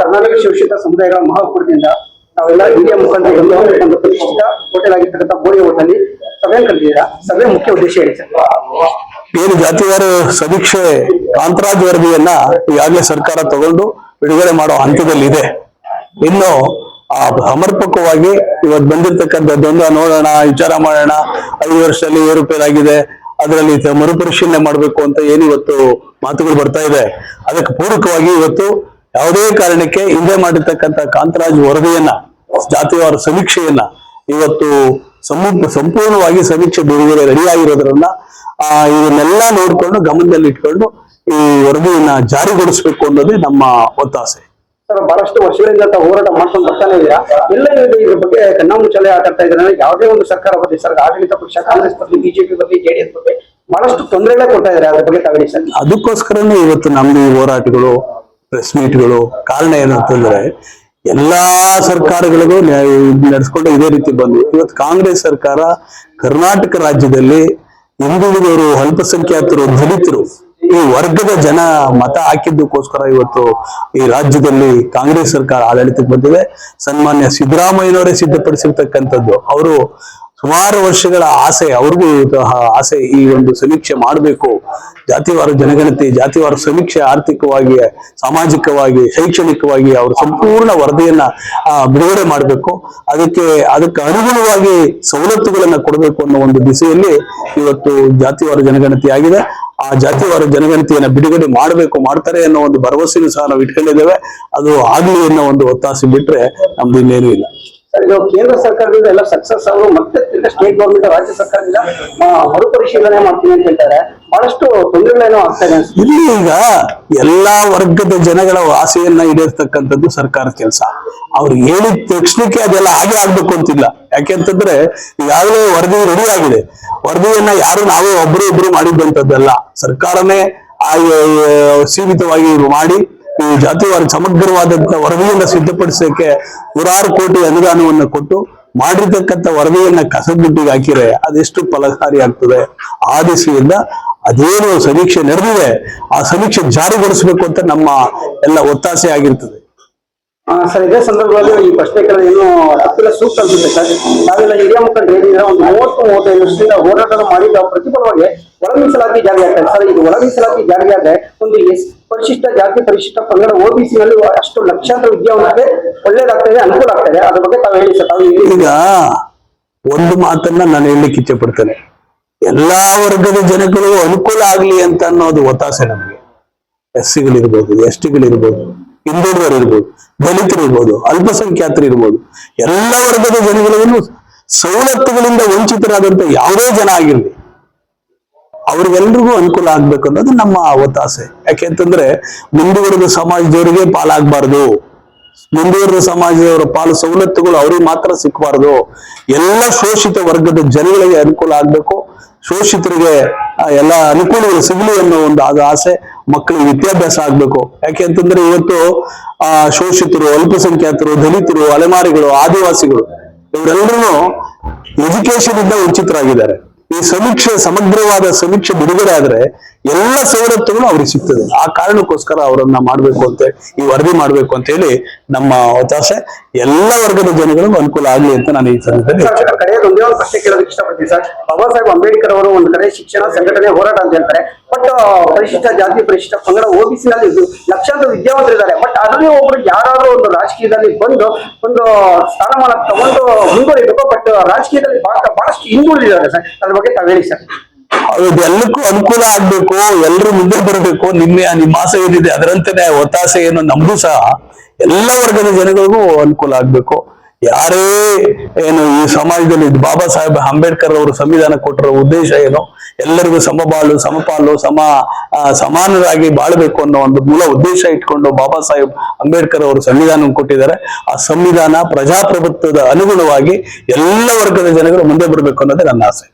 ಕರ್ನಾಟಕ ಶಿಕ್ಷಿತ ಸಮುದಾಯಗಳ ಮಹಾಕೂಟದಿಂದ ನಾವೆಲ್ಲ ಹಿರಿಯ ಮುಖಂಡರು ಒಂದು ಪ್ರತಿಷ್ಠಿತ ಹೋಟೆಲ್ ಆಗಿರ್ತಕ್ಕಂಥ ಬೋಳಿ ಹೋಟೆಲ್ ಸಭೆಯನ್ನು ಕರೆದಿದ್ದೀರಾ ಸಭೆ ಮುಖ್ಯ ಉದ್ದೇಶ ಹೇಳಿ ಸರ್. ಏನು ಜಾತಿವಾರು ಸಮೀಕ್ಷೆ ಕಾಂತರಾಜ್ ವರದಿಯನ್ನ ಈಗಾಗಲೇ ಸರ್ಕಾರ ತಗೊಂಡು ಬಿಡುಗಡೆ ಮಾಡೋ ಹಂತದಲ್ಲಿದೆ. ಇನ್ನು ಆ ಸಮರ್ಪಕವಾಗಿ ಇವತ್ತು ಬಂದಿರತಕ್ಕಂಥದ್ದೊಂದು ನೋಡೋಣ, ವಿಚಾರ ಮಾಡೋಣ, ಐದು ವರ್ಷದಲ್ಲಿ ಏರುಪೇರಾಗಿದೆ ಅದರಲ್ಲಿ ಮರುಪರಿಶೀಲನೆ ಮಾಡಬೇಕು ಅಂತ ಏನು ಇವತ್ತು ಮಾತುಗಳು ಬರ್ತಾ ಇದೆ. ಅದಕ್ಕೆ ಪೂರಕವಾಗಿ ಇವತ್ತು ಯಾವುದೇ ಕಾರಣಕ್ಕೆ ಹಿಂದೆ ಮಾಡಿರ್ತಕ್ಕಂಥ ಕಾಂತರಾಜ್ ವರದಿಯನ್ನ ಜಾತಿವಾರ ಸಮೀಕ್ಷೆಯನ್ನ ಇವತ್ತು ಸಮೂ- ಸಂಪೂರ್ಣವಾಗಿ ಸಮೀಕ್ಷೆ ಬಿಡುಗಡೆ ರೆಡಿ ಆಗಿರೋದ್ರನ್ನ ಆ ಇದನ್ನೆಲ್ಲ ನೋಡ್ಕೊಂಡು ಗಮನದಲ್ಲಿ ಇಟ್ಕೊಂಡು ಈ ವರದಿಯನ್ನ ಜಾರಿಗೊಳಿಸಬೇಕು ಅನ್ನೋದೇ ನಮ್ಮ ಒತ್ತಾಸೆ. ಸರ್ ಬಹಳಷ್ಟು ವರ್ಷಗಳಿಂದ ತಾವು ಹೋರಾಟ ಮಾಡ್ಕೊಂಡು ಬರ್ತಾನೆ ಇಲ್ಲ ಎಲ್ಲ ಇದೆ ಇದ್ರ ಬಗ್ಗೆ ಕಣ್ಣಾಮುಚ್ಚಾಲೆ ಆಗ್ತಾ ಇದ್ದಾರೆ. ಯಾವುದೇ ಒಂದು ಸರ್ಕಾರ ಬಗ್ಗೆ ಸರ್ ಆಡಳಿತ ಪಕ್ಷ ಕಾಂಗ್ರೆಸ್ ಬರಲಿ ಬಿಜೆಪಿ ಬರಲಿ ಜೆಡಿಎಸ್ ಬಗ್ಗೆ ಬಹಳಷ್ಟು ತೊಂದರೆಗಳೇ ಕೊಡ್ತಾ ಇದ್ದಾರೆ ಅದ್ರ ಬಗ್ಗೆ ತಾವೇಳಿ ಸರ್ ಅದಕ್ಕೋಸ್ಕರನೇ ಇವತ್ತು ನಮ್ದು ಈ ಹೋರಾಟಗಳು ಪ್ರೆಸ್ ಮೀಟ್ಗಳು ಕಾರಣ ಏನು ಅಂತಂದ್ರೆ, ಎಲ್ಲಾ ಸರ್ಕಾರಗಳಿಗೂ ನಡೆಸ್ಕೊಂಡು ಇದೇ ರೀತಿ ಬಂದ್ವಿ. ಇವತ್ತು ಕಾಂಗ್ರೆಸ್ ಸರ್ಕಾರ ಕರ್ನಾಟಕ ರಾಜ್ಯದಲ್ಲಿ ಹಿಂದುಳಿದವರು ಅಲ್ಪಸಂಖ್ಯಾತರು, ದಲಿತರು, ಈ ವರ್ಗದ ಜನ ಮತ ಹಾಕಿದ್ದಕ್ಕೋಸ್ಕರ ಇವತ್ತು ಈ ರಾಜ್ಯದಲ್ಲಿ ಕಾಂಗ್ರೆಸ್ ಸರ್ಕಾರ ಆಡಳಿತಕ್ಕೆ ಬಂದಿದೆ. ಸನ್ಮಾನ್ಯ ಸಿದ್ದರಾಮಯ್ಯನವರೇ ಸಿದ್ಧಪಡಿಸಿರ್ತಕ್ಕಂಥದ್ದು. ಅವರು ಸುಮಾರು ವರ್ಷಗಳ ಆಸೆ, ಅವ್ರಿಗೂ ಆಸೆ ಈ ಒಂದು ಸಮೀಕ್ಷೆ ಮಾಡಬೇಕು. ಜಾತಿವಾರ ಜನಗಣತಿ, ಜಾತಿವಾರ ಸಮೀಕ್ಷೆ ಆರ್ಥಿಕವಾಗಿ, ಸಾಮಾಜಿಕವಾಗಿ, ಶೈಕ್ಷಣಿಕವಾಗಿ ಅವ್ರ ಸಂಪೂರ್ಣ ವರದಿಯನ್ನ ಬಿಡುಗಡೆ ಮಾಡಬೇಕು. ಅದಕ್ಕೆ ಅದಕ್ಕೆ ಅನುಗುಣವಾಗಿ ಸವಲತ್ತುಗಳನ್ನ ಕೊಡಬೇಕು ಅನ್ನೋ ಒಂದು ದಿಸೆಯಲ್ಲಿ ಇವತ್ತು ಜಾತಿವಾರ ಜನಗಣತಿ ಆಗಿದೆ. ಆ ಜಾತಿವಾರ ಜನಗಣತಿಯನ್ನ ಬಿಡುಗಡೆ ಮಾಡಬೇಕು, ಮಾಡ್ತಾರೆ ಅನ್ನೋ ಒಂದು ಭರವಸೆನೂ ಸಹ ನಾವು ಇಟ್ಕೊಂಡಿದ್ದೇವೆ. ಅದು ಆಗ್ಲಿ ಅನ್ನೋ ಒಂದು ಒತ್ತಾಸೆ ಬಿಟ್ರೆ ನಮ್ದು ಇನ್ನೇನು ಇಲ್ಲ. ಇದು ಕೇಂದ್ರ ಸರ್ಕಾರದಿಂದ ಎಲ್ಲ ಸಕ್ಸಸ್ ಅವರು ಮತ್ತೆ ಸ್ಟೇಟ್ ಗೌರ್ಮೆಂಟ್ ರಾಜ್ಯ ಸರ್ಕಾರದಿಂದ ಮರುಪರಿಶೀಲನೆ ಮಾಡ್ತೀನಿ ಅಂತ ಹೇಳ್ತಾರೆ. ಬಹಳಷ್ಟು ತೊಂದರೆಗಳೇನೋ ಆಗ್ತಾ ಇದೆ ಇಲ್ಲಿ ಈಗ ಎಲ್ಲಾ ವರ್ಗದ ಜನಗಳ ಆಸೆಯನ್ನ ಈಡೇರ್ತಕ್ಕಂಥದ್ದು ಸರ್ಕಾರ ಕೆಲಸ. ಅವ್ರು ಹೇಳಿದ ತಕ್ಷಣಕ್ಕೆ ಅದೆಲ್ಲ ಹಾಗೆ ಆಗ್ಬೇಕು ಅಂತಿಲ್ಲ. ಯಾಕೆಂತಂದ್ರೆ ಈಗಾಗಲೇ ವರದಿ ರೆಡಿ ಆಗಿದೆ. ವರದಿಯನ್ನ ಯಾರು ನಾವೇ ಒಬ್ರು ಇಬ್ರು ಮಾಡಿದ್ದಂಥದ್ದಲ್ಲ. ಸರ್ಕಾರನೇ ಸೀಮಿತವಾಗಿ ಮಾಡಿ ಈ ಜಾತಿವಾರ ಸಮಗ್ರವಾದಂತ ವರದಿಯನ್ನ ಸಿದ್ಧಪಡಿಸಕ್ಕೆ ನೂರಾರು ಕೋಟಿ ಅನುದಾನವನ್ನ ಕೊಟ್ಟು ಮಾಡಿರ್ತಕ್ಕಂಥ ವರದಿಯನ್ನ ಕಸಬುಟ್ಟಿಗೆ ಹಾಕಿರೆ ಅದೆಷ್ಟು ಫಲಕಾರಿ ಆಗ್ತದೆ? ಆ ದಿಸೆಯಿಂದ ಅದೇನು ಸಮೀಕ್ಷೆ ನಡೆದಿದೆ. ಆ ಸಮೀಕ್ಷೆ ಜಾರಿಗೊಳಿಸಬೇಕು ಅಂತ ನಮ್ಮ ಎಲ್ಲ ಒತ್ತಾಸೆ ಆಗಿರ್ತದೆ. ಸರ್, ಇದೇ ಸಂದರ್ಭದಲ್ಲಿ ಈ ಪ್ರಶ್ನೆ ಕೇಳೋದು ಏನು ತಪ್ಪಿಲ್ಲ ಸೂಕ್ತ ಅನ್ಸುತ್ತೆ ಸರ್? ನಾವೆಲ್ಲ ಹಿರಿಯ ಮುಖಂಡರು ಹೇಳಿದ್ರೆ ಒಂದು ಮೂವತ್ತು, ಮೂವತ್ತೈದು ವರ್ಷದಿಂದ ಹೋರಾಟ ಮಾಡಿದ ಪ್ರತಿಫಲವಾಗಿ ಒಳ ಮೀಸಲಾತಿ ಜಾರಿ ಆಗ್ತದೆ ಸರ್, ಇದು ಒಳ ಮೀಸಲಾತಿ ಜಾರಿ ಆದ್ರೆ ಒಂದು ಪರಿಶಿಷ್ಟ ಜಾತಿ ಪರಿಶಿಷ್ಟ ಪಂಗಡ ಓಬಿಸಿ ನಲ್ಲಿ ಅಷ್ಟು ಲಕ್ಷಾಂತರ ವಿದ್ಯಾವಂತರಿಗೆ ಒಳ್ಳೇದಾಗ್ತದೆ ಅನುಕೂಲ ಆಗ್ತದೆ ಅದ್ರ ಬಗ್ಗೆ ತಾವು ಹೇಳಿ ಸರ್, ತಾವು ಈಗ ಒಂದು ಮಾತನ್ನ ನಾನು ಹೇಳಲಿಕ್ಕೆ ಇಚ್ಛೆ ಎಲ್ಲಾ ವರ್ಗದ ಜನಗಳು ಅನುಕೂಲ ಆಗ್ಲಿ ಅಂತ ಅನ್ನೋದು ಒತ್ತಾಸೆ ನಮಗೆ. ಎಸ್ ಸಿಗಳಿರ್ಬೋದು ಎಸ್ ಟಿಗಳಿರ್ಬೋದು ಹಿಂದುಳಿದವರು ಇರ್ಬೋದು, ದಲಿತರು ಇರ್ಬೋದು, ಅಲ್ಪಸಂಖ್ಯಾತರು ಇರ್ಬೋದು, ಎಲ್ಲ ವರ್ಗದ ಜನಗಳನ್ನು ಸವಲತ್ತುಗಳಿಂದ ವಂಚಿತರಾದಂತ ಯಾವುದೇ ಜನ ಆಗಿರ್ಲಿ, ಅವ್ರಿಗೆಲ್ರಿಗೂ ಅನುಕೂಲ ಆಗ್ಬೇಕು ಅನ್ನೋದು ನಮ್ಮ ಒತ್ತಾಸೆ. ಯಾಕೆಂತಂದ್ರೆ ಮುಂದುವರೆದ ಸಮಾಜದವರಿಗೆ ಪಾಲಾಗಬಾರ್ದು. ಮುಂದುವರೆದ ಸಮಾಜದವರ ಪಾಲು ಸವಲತ್ತುಗಳು ಅವ್ರಿಗೆ ಮಾತ್ರ ಸಿಕ್ಕಬಾರ್ದು ಎಲ್ಲ ಶೋಷಿತ ವರ್ಗದ ಜನಗಳಿಗೆ ಅನುಕೂಲ ಆಗ್ಬೇಕು. ಶೋಷಿತರಿಗೆ ಎಲ್ಲ ಅನುಕೂಲಗಳು ಸಿಗಲಿ ಅನ್ನೋ ಒಂದು ಅದು ಆಸೆ ಮಕ್ಕಳಿಗೆ ವಿದ್ಯಾಭ್ಯಾಸ ಆಗ್ಬೇಕು. ಯಾಕೆ ಅಂತಂದ್ರೆ ಇವತ್ತು, ಆ, ಶೋಷಿತರು, ಅಲ್ಪಸಂಖ್ಯಾತರು, ದಲಿತರು, ಅಲೆಮಾರಿಗಳು, ಆದಿವಾಸಿಗಳು, ಇವರೆಲ್ಲರೂ ಎಜುಕೇಶನ್ ಇಂದ ವಂಚಿತರಾಗಿದ್ದಾರೆ. ಈ ಸಮೀಕ್ಷೆ ಸಮಗ್ರವಾದ ಸಮೀಕ್ಷೆ ಬಿಡುಗಡೆ ಆದ್ರೆ ಎಲ್ಲ ಸವಲತ್ತುಗಳು ಅವ್ರಿಗೆ ಸಿಗ್ತದೆ. ಆ ಕಾರಣಕ್ಕೋಸ್ಕರ ಅವರನ್ನ ಮಾಡ್ಬೇಕು ಅಂತ ಈ ವರದಿ ಮಾಡ್ಬೇಕು ಅಂತ ಹೇಳಿ ನಮ್ಮ ಒತ್ತಾಸೆ ಎಲ್ಲ ವರ್ಗದ ಜನಗಳಿಗೂ ಅನುಕೂಲ ಆಗಲಿ ಅಂತ ನಾನು ಈ ಸಂದರ್ಭದಲ್ಲಿ ಒಂದೇ ಒಂದು ಪ್ರಶ್ನೆ ಕೇಳೋದಕ್ಕೆ ಇಷ್ಟಪಡ್ತೀನಿ ಸರ್. ಬಾಬಾ ಸಾಹೇಬ್ ಅಂಬೇಡ್ಕರ್ ಅವರು ಒಂದು ಕಡೆ ಶಿಕ್ಷಣ ಸಂಘಟನೆ ಹೋರಾಟ ಅಂತ ಹೇಳ್ತಾರೆ ಬಟ್ ಪರಿಶಿಷ್ಟ ಜಾತಿ ಪರಿಶಿಷ್ಟ ಪಂಗಡ ಓಬಿಸಿ ನಲ್ಲಿ ಲಕ್ಷಾಂತರ ವಿದ್ಯಾವಂತರಿದ್ದಾರೆ ಬಟ್ ಅದರಲ್ಲಿ ಒಬ್ರು ಯಾರಾದ್ರೂ ಒಂದು ರಾಜಕೀಯದಲ್ಲಿ ಬಂದು ಒಂದು ಸ್ಥಾನಮಾನ ತಗೊಂಡು ಮುಂದುವರಿಬೇಕು ಬಟ್ ರಾಜಕೀಯದಲ್ಲಿ ಬಹಳ ಬಹಳಷ್ಟು ಹಿಂದುಳಿದಿದ್ದಾರೆ ಸರ್. ಅದ್ರ ಬಗ್ಗೆ ಹೇಳಿ ಸರ್. ಎಲ್ಲಕ್ಕೂ ಅನುಕೂಲ ಆಗ್ಬೇಕು ಎಲ್ಲರೂ ಮುಂದೆ ಬರಬೇಕು ನಿಮ್ಮ ನಿಮ್ಮ ಆಸೆ ಏನಿದೆ ಅದರಂತೆನೆ ಒತ್ತಾಸೆ ಏನು ನಮ್ಗೂ ಸಹ ಎಲ್ಲ ವರ್ಗದ ಜನಗಳಿಗೂ ಅನುಕೂಲ ಆಗ್ಬೇಕು. ಯಾರೇ ಏನು ಈ ಸಮಾಜದಲ್ಲಿ ಬಾಬಾ ಸಾಹೇಬ್ ಅಂಬೇಡ್ಕರ್ ಅವರು ಸಂವಿಧಾನ ಕೊಟ್ಟಿರೋ ಉದ್ದೇಶ ಏನು, ಎಲ್ಲರಿಗೂ ಸಮಬಾಳು, ಸಮಪಾಲು, ಸಮ ಸಮಾನರಾಗಿ ಬಾಳ್ಬೇಕು ಅನ್ನೋ ಒಂದು ಮೂಲ ಉದ್ದೇಶ ಇಟ್ಕೊಂಡು ಬಾಬಾ ಸಾಹೇಬ್ ಅಂಬೇಡ್ಕರ್ ಅವರು ಸಂವಿಧಾನ ಕೊಟ್ಟಿದ್ದಾರೆ. ಆ ಸಂವಿಧಾನ ಪ್ರಜಾಪ್ರಭುತ್ವದ ಅನುಗುಣವಾಗಿ ಎಲ್ಲ ವರ್ಗದ ಜನಗಳು ಮುಂದೆ ಬರಬೇಕು ಅನ್ನೋದೇ ನನ್ನ ಆಸೆ.